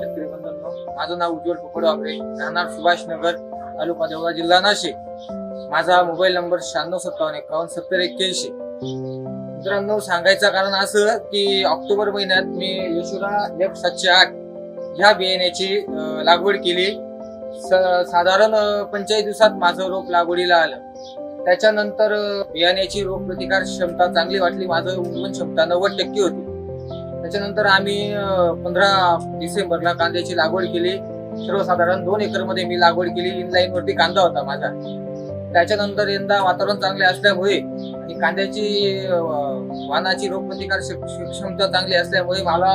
शेतकरी बंधूंनो. माझं नाव उज्ज्वल पोपडवापरे राहणार सुभाष नगर तालुका देवळा जिल्हा नाशिक. माझा मोबाईल नंबर शहाण्णव सत्तावन्न एकावन्न सत्तर एक्क्याऐंशी. मित्रांनो सांगायचं कारण असं की ऑक्टोबर महिन्यात मी यशोरा एफ सातशे आठ ह्या बियाण्याची लागवड केली. साधारण पंचेचाळीस दिवसात माझं रोप लागवडीला आलं. त्याच्यानंतर बियाण्याची रोग प्रतिकार क्षमता चांगली वाटली. माझं उगवण क्षमता नव्वद टक्के होती. त्याच्यानंतर आम्ही पंधरा डिसेंबरला कांद्याची लागवड केली. सर्वसाधारण दोन एकरमध्ये मी लागवड केली. इनलाईन वरती कांदा होता माझा. त्याच्यानंतर यंदा वातावरण चांगले असल्यामुळे आणि कांद्याची वाहनाची रोगप्रतिकार क्षमता चांगली असल्यामुळे मला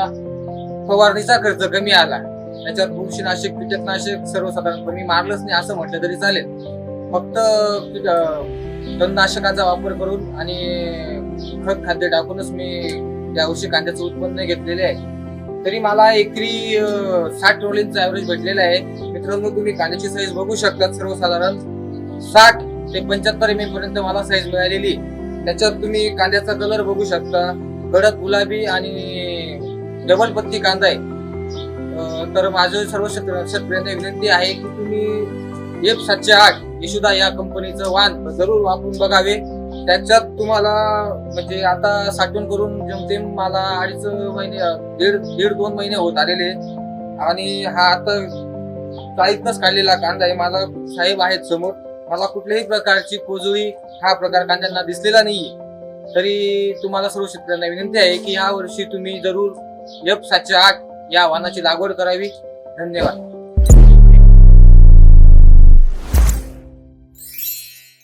फवारणीचा खर्च कमी आला. त्याच्यावर बुरशीनाशक कीटकनाशक सर्वसाधारण मी मारलंच नाही असं म्हटलं तरी चालेल. फक्त तणनाशकाचा वापर करून आणि खत खाद्य टाकूनच मी म्हणजे यावर्षी कांद्याचं उत्पन्न घेतलेले आहे. तरी मला एकरी साठ ट्रोलिंगचा ऍव्हरेज भेटलेला आहे. मित्रांनो तुम्ही कांद्याची साईज बघू शकता सर्वसाधारण. साठ ते पंच्याहत्तर एम पर्यंत मला साईज मिळालेली. त्याच्यात तुम्ही कांद्याचा कलर बघू शकता. गडद गुलाबी आणि डबल पत्ती कांदा आहे. तर माझं सर्व शेतकऱ्यांना विनंती आहे की तुम्ही एफ सातशे आठ यशुदा या कंपनीचं वाण जरूर वापरून बघावे. त्याच्यात तुम्हाला म्हणजे आता साठवण करून जेमतेम मला अडीच महिने दीड दीड दोन महिने होत आलेले. आणि हा आता चाळीतनच काढलेला कांदा आहे. माझा साहेब आहेत समोर. मला कुठल्याही प्रकारची कोजळी हा प्रकार कांद्यांना दिसलेला नाहीये. तरी तुम्हाला सर्व शेतकऱ्यांना विनंती आहे की या वर्षी तुम्ही जरूर एफ सातशे आठ या वाहनाची लागवड करावी. धन्यवाद.